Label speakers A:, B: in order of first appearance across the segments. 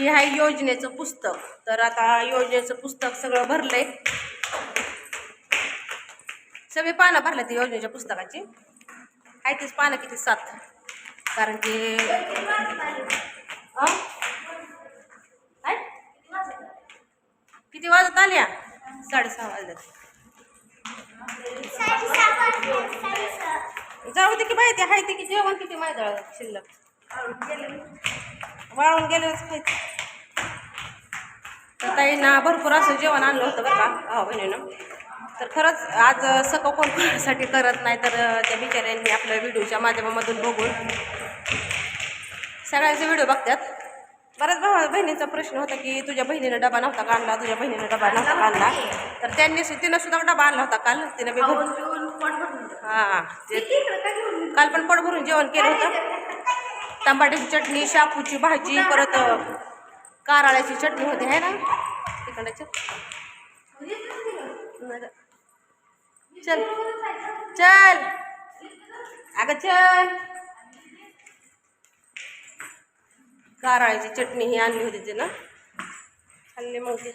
A: ही आहे योजनेचं पुस्तक. तर आता योजनेचं पुस्तक सगळं भरलंय. सगळी पानं भरले ती योजनेच्या पुस्तकाची. आहे तीच पानं किती? सात. कारण की किती वाजत आल्या? साडेसहा वाजत जाऊ दे की माहिती आहे ते की जेवण किती माहिती शिल्लक. वाळून गेल्यावरच खायचं तर ताईंना भरपूर असं जेवण आणलं होतं बरं का. भाऊ बहिणीनं. तर खरंच आज सकाळ कोण कोणासाठी करत नाही तर त्या बिचाऱ्यांनी आपल्या व्हिडिओच्या माध्यमामधून बघून सगळ्यांचे व्हिडिओ बघतात बऱ्याच भावा बहिणींचा प्रश्न होता की तुझ्या बहिणीनं डबा नव्हता का आणला तुझ्या बहिणीनं डबा नव्हता का आणला तर त्यांनी तिनं सुद्धा डबा आणला होता काल. तिनं बी हां ते काल पण पोट भरून जेवण केलं होतं. टमाट्याची चटणी शापूची भाजी परत कारळ्याची चटणी होती आहे ना? तिकडच्या चल. चल. अगं चल. कारळ्याची चटणी ही आणली होती तिनं. खाल्ली मग ती.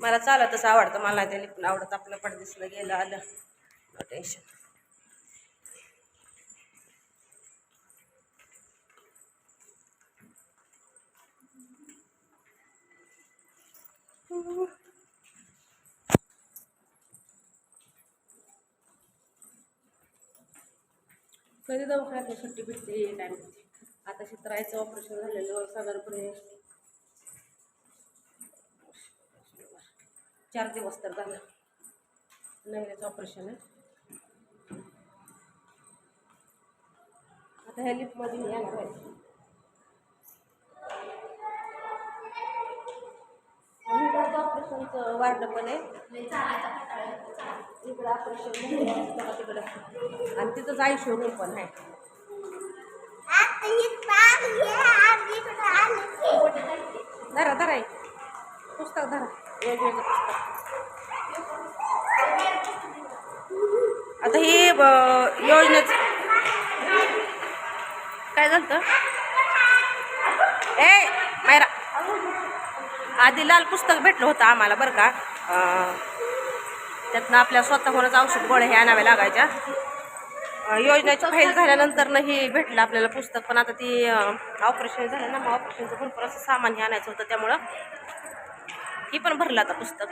A: मला चालतच आवडतं मला ते लिपून आवडत आपलं पडदेसला गेलं आलं. नो टेन्शन कधी दवाखान्यात सुट्टी भेटते काय माहिती. आता शित्रायचं ऑपरेशन झालेलं साधारणपणे चार दिवस तर झालं. नवऱ्याचं ऑपरेशन आहे. आता ह्या लिफ्टमध्ये यायला पाहिजे इकडं वाढलं पण आहे. इकडं ऑपरेशन तिकडं. आणि तिथंच आयुष्य रूम पण आहे. धरा धरा पुस्तक धरा. वेगवेगळं पुस्तक. आता हे योजनेच काय झालं ए! आधी लाल पुस्तक भेटलं होतं आम्हाला बरं का. त्यातनं आपल्या स्वतःहूनच औषध गोळ्या हे आणाव्या लागायच्या. योजनेचं योजनेची फाईल झाल्यानंतर ही भेटलं आपल्याला पुस्तक पण आता ती ऑपरेशन झालं ना मग ऑपरेशनचं भरपूर असं सामान हे आणायचं होतं त्यामुळं. ही पण भरलं आता पुस्तक.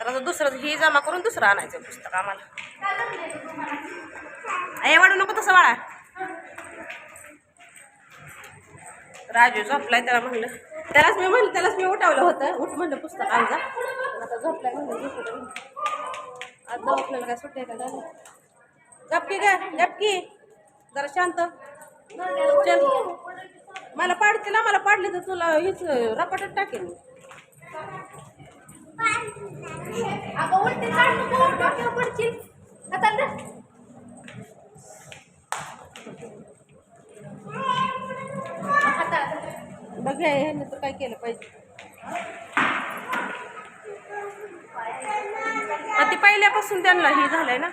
A: तर आता दुसरं ही जमा करून दुसरं आणायचं पुस्तक आम्हाला. ए वाढू नको तसं वाळा राजू झोपलाय त्याला म्हणलं. त्यालाच मी म्हणलं त्यालाच मी उठावलं होतं. उठ म्हणलं पुस्तक आणजा आता झोपलाय म्हणलं झोपू दे. आज दवाखान्याला काय सुट्टी आहे का झालं गपकी ग गपकी जरा शांत. चल. मला पाडतील ना मला पाडली तर तुला हीच रपाटच टाकेल मी. बघ ह्याने तर काय केलं पाहिजे. ते पहिल्यापासून त्यांना हे झालंय ना?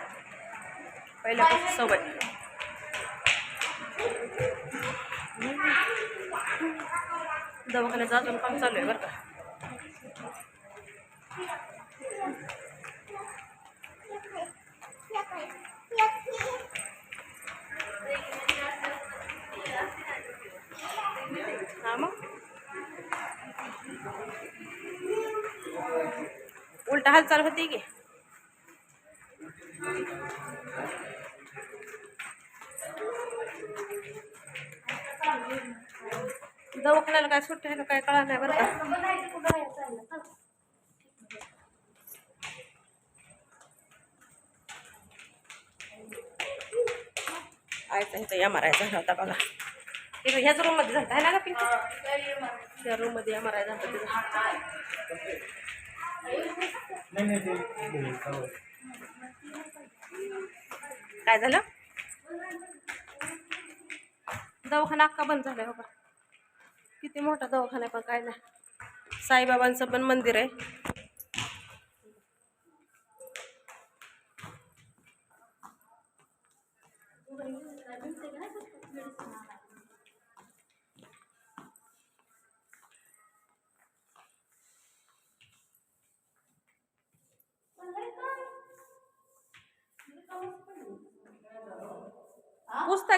A: पहिल्यापासून सवय. दवाखान्यात अजून काम चालू आहे बरं का? हा मग. उलटा हालचाल होती की? दवाखान्याला काय सुट्टी आहे का काय कळा नाही बरं का? आयचा इथं या मारायचा आय होता बघा. तिथं ह्याच रूममध्ये झालं आहे ना का पिंकी? त्या रूममध्ये आर आय झालं तिथं. काय झालं? दवाखाना अक्का बंद झालाय बाबा. किती मोठा दवाखाना आहे पण काय नाही. साईबाबांचं पण मंदिर आहे.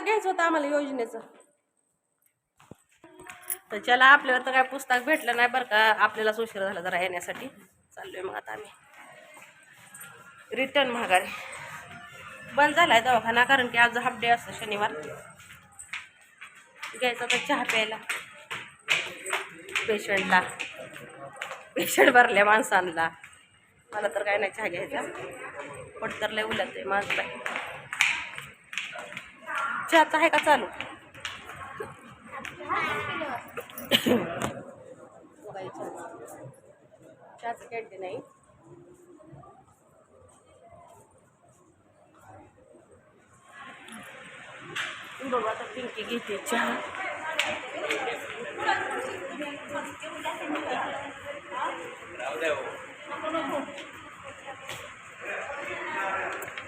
A: घ्यायचं होतं आम्हाला योजनेचं. तर चला आपल्याला तर काय पुस्तक भेटलं नाही बरं का. आपल्यालाच उशीर झाला जरा येण्यासाठी. चाललोय मग आता आम्ही. रिटर्न माघारी. बंद झालाय दवाखाना कारण की आज हाफ डे असतो शनिवार. घ्यायचा तर चहा प्यायला. पेशंटला पेशंट भरल्या माणसांना. मला तर काय नाही चहा घ्यायचा. पण तर लय उलट आहे माझं चहाचा आहे का चालू? चहाचं कॅन्टीन नाही. बघू आता पिंकी घेते चहा.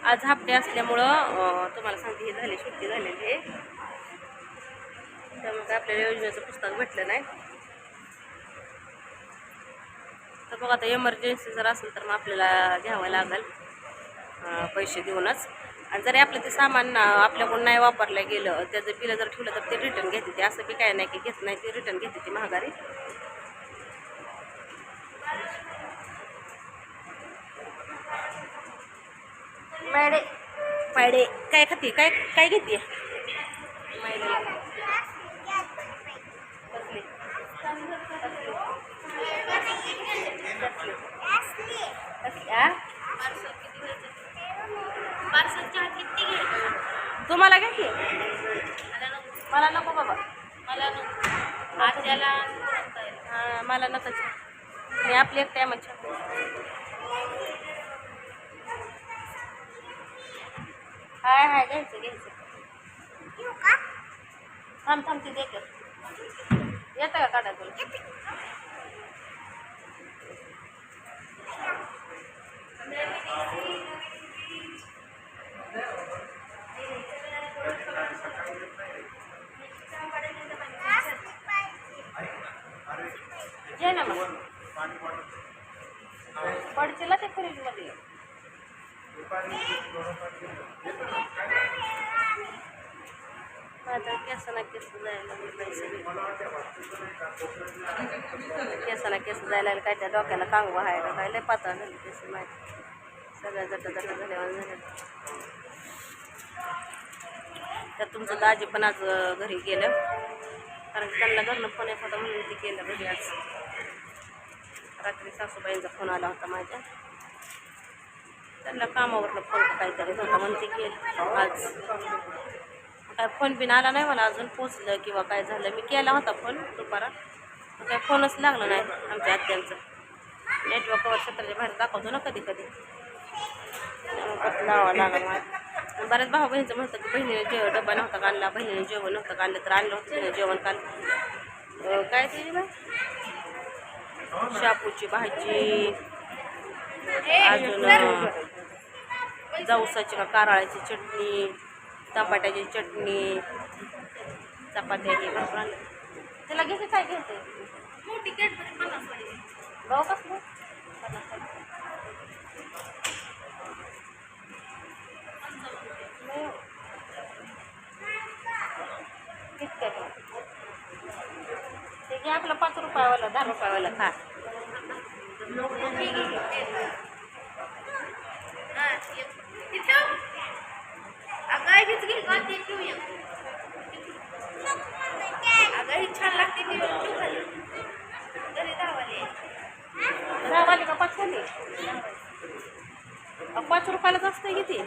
A: आज हाफ असल्यामुळं तुम्हाला सांगते हे झाली सुट्टी झालेली आहे. त्यामुळे काय आपल्याला योजनेचं पुस्तक भेटलं नाही. तर बघा आता एमर्जन्सी जर असेल तर मग आपल्याला घ्यावं लागेल. पैसे देऊनच. आणि जरी आपलं ते सामान आपल्याकडून नाही वापरलं गेलं त्याचं बिलं जर ठेवलं तर ते रिटर्न घेते ते. असं बी काय नाही की घेत नाही ते रिटर्न घेते ती महागारी. पायडे पायडे काय खाते? काय काय घेते? तुम्हाला घ्या की मला नको बाबा
B: मला नको आत्याला
A: हा, मला नको चहा. मी आपली एक टायमात चहा. हाय हाय घ्यायचं घ्यायचं थांब थांब ते देते येतं का काढा तुला घे ना मग पडतील ते फ्रीजमध्ये आता केस केस जायला पैसे. केस केस जायला लागले काय त्या डोक्याला कांगवा आहे का काय? लय पातळ झाली केस माहिती सगळ्या जट जट झाल्यावर झाल्या तर तुमचं दाजी पण आज घरी गेलं. कारण की त्यांना घरनं फोन येत होता म्हणून ते केलं घरी आज. रात्री सासूबाईंचा फोन आला होता माझ्या. त्यांना कामावरनं फ़ोन का काहीतरी होता ते आज काय फ़ोन बिन आला नाही मला अजून पोचलं किंवा काय झालं. मी केला होता फ़ोन दुपारा. पण काय फोनच लागला नाही आमच्या आत्यांचं. नेटवर्कवर क्षेत्राच्या बाहेर दाखवतो ना कधी कधी. लावा लागला बऱ्याच भाऊ बहिणीचं म्हणतं की बहिणीने जेव डबा नव्हता का आणला बहिणीने जेवण नव्हतं का आणलं तर आणलं होतं तिने जेवण काल अं, काय बाय शापूची भाजी. अजून जवसाची का कारळाची चटणी टमाट्याची चटणी चपात्या हे भरपूर आणलं तिला घेते काय घेते
B: मोठी पन्नास वाली.
A: भाऊ कसलं आहे? ते घे आपलं पाच रुपयावाला दहा रुपयावाला खा.
B: धावाले
A: दहावाली का पाच वाली पाच रुपयालाच असतं किती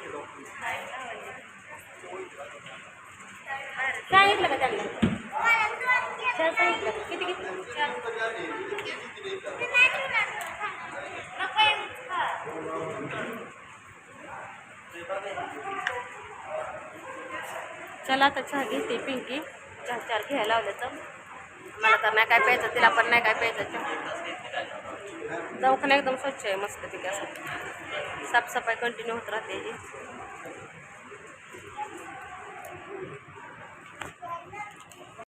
A: सांगितलं का त्यांना सांगितलं का? किती किती
B: नको
A: चला आता चहा घेते पिंकी. चहा चार घ्यायला लावलं तर. मला तर नाही काय प्यायचं तिला पण नाही काय प्यायचं. चहा दवाखाना एकदम स्वच्छ आहे मस्त तिथे असं साफसफाई कंटिन्यू होत राहते